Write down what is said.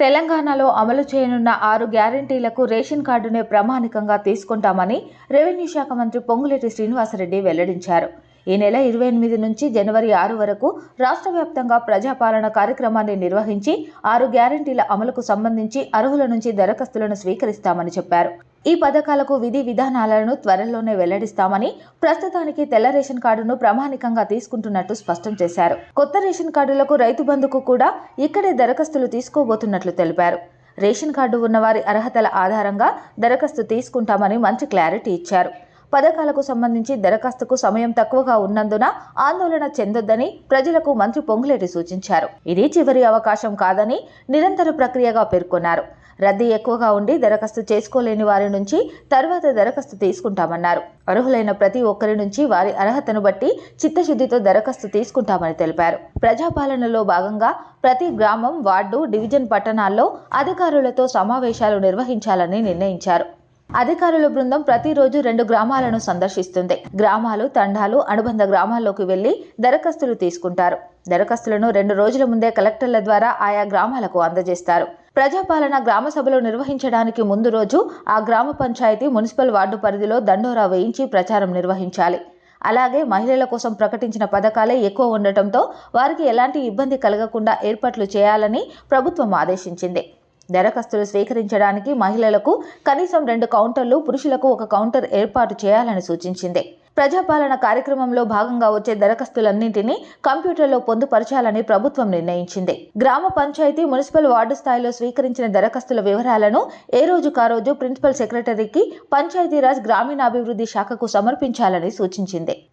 తెలంగాణలో అమలు చేయనున్న ఆరు గ్యారంటీలకు రేషన్ కార్డునే ప్రామాణికంగా తీసుకుంటామని రెవెన్యూ శాఖ మంత్రి పొంగులేటి శ్రీనివాసరెడ్డి వెల్లడించారు. ఈ నెల ఇరవై ఎనిమిది నుంచి జనవరి ఆరు వరకు రాష్ట్ర వ్యాప్తంగా ప్రజాపాలన కార్యక్రమాన్ని నిర్వహించి ఆరు గ్యారంటీల అమలుకు సంబంధించి అర్హుల నుంచి దరఖాస్తులను స్వీకరిస్తామని చెప్పారు. ఈ పథకాలకు విధి విధానాలను త్వరలోనే వెల్లడిస్తామని ప్రస్తుతానికి తెల్ల రేషన్ కార్డును ప్రామాణికంగా తీసుకుంటున్నట్టు స్పష్టం చేశారు. కొత్త రేషన్ కార్డులకు రైతు బంధుకు కూడా ఇక్కడే దరఖాస్తులు తీసుకోబోతున్నట్లు తెలిపారు. రేషన్ కార్డు ఉన్నవారి అర్హతల ఆధారంగా దరఖాస్తు తీసుకుంటామని మంచి క్లారిటీ ఇచ్చారు. పథకాలకు సంబంధించి దరఖాస్తుకు సమయం తక్కువగా ఉన్నందున ఆందోళన చెందొద్దని ప్రజలకు మంత్రి పొంగులేటి సూచించారు. ఇది చివరి అవకాశం కాదని నిరంతర ప్రక్రియగా పేర్కొన్నారు. రద్దీ ఎక్కువగా ఉండి దరఖాస్తు చేసుకోలేని వారి నుంచి తర్వాత దరఖాస్తు తీసుకుంటామన్నారు. అర్హులైన ప్రతి ఒక్కరి నుంచి వారి అర్హతను బట్టి చిత్తశుద్ధితో దరఖాస్తు తీసుకుంటామని తెలిపారు. ప్రజాపాలనలో భాగంగా ప్రతి గ్రామం వార్డు డివిజన్ పట్టణాల్లో అధికారులతో సమావేశాలు నిర్వహించాలని నిర్ణయించారు. అధికారుల బృందం ప్రతిరోజు రెండు గ్రామాలను సందర్శిస్తుంది. గ్రామాలు తండాలు అనుబంధ గ్రామాల్లోకి వెళ్ళి దరఖాస్తులు తీసుకుంటారు. దరఖాస్తులను రెండు రోజుల ముందే కలెక్టర్ల ద్వారా ఆయా గ్రామాలకు అందజేస్తారు. ప్రజాపాలన గ్రామ సభలు నిర్వహించడానికి ముందు రోజు ఆ గ్రామ పంచాయతీ మున్సిపల్ వార్డు పరిధిలో దండోరా వేయించి ప్రచారం నిర్వహించాలి. అలాగే మహిళల కోసం ప్రకటించిన పథకాలే ఎక్కువ ఉండటంతో వారికి ఎలాంటి ఇబ్బంది కలగకుండా ఏర్పాట్లు చేయాలని ప్రభుత్వం ఆదేశించింది. దరఖాస్తులు స్వీకరించడానికి మహిళలకు కనీసం రెండు కౌంటర్లు పురుషులకు ఒక కౌంటర్ ఏర్పాటు చేయాలని సూచించింది. ప్రజాపాలన కార్యక్రమంలో భాగంగా వచ్చే దరఖాస్తులన్నింటినీ కంప్యూటర్లో పొందుపరచాలని ప్రభుత్వం నిర్ణయించింది. గ్రామ పంచాయతీ మున్సిపల్ వార్డు స్థాయిలో స్వీకరించిన దరఖాస్తుల వివరాలను ఏ రోజు రోజు ప్రిన్సిపల్ సెక్రటరీకి పంచాయతీరాజ్ గ్రామీణాభివృద్ధి శాఖకు సమర్పించాలని సూచించింది.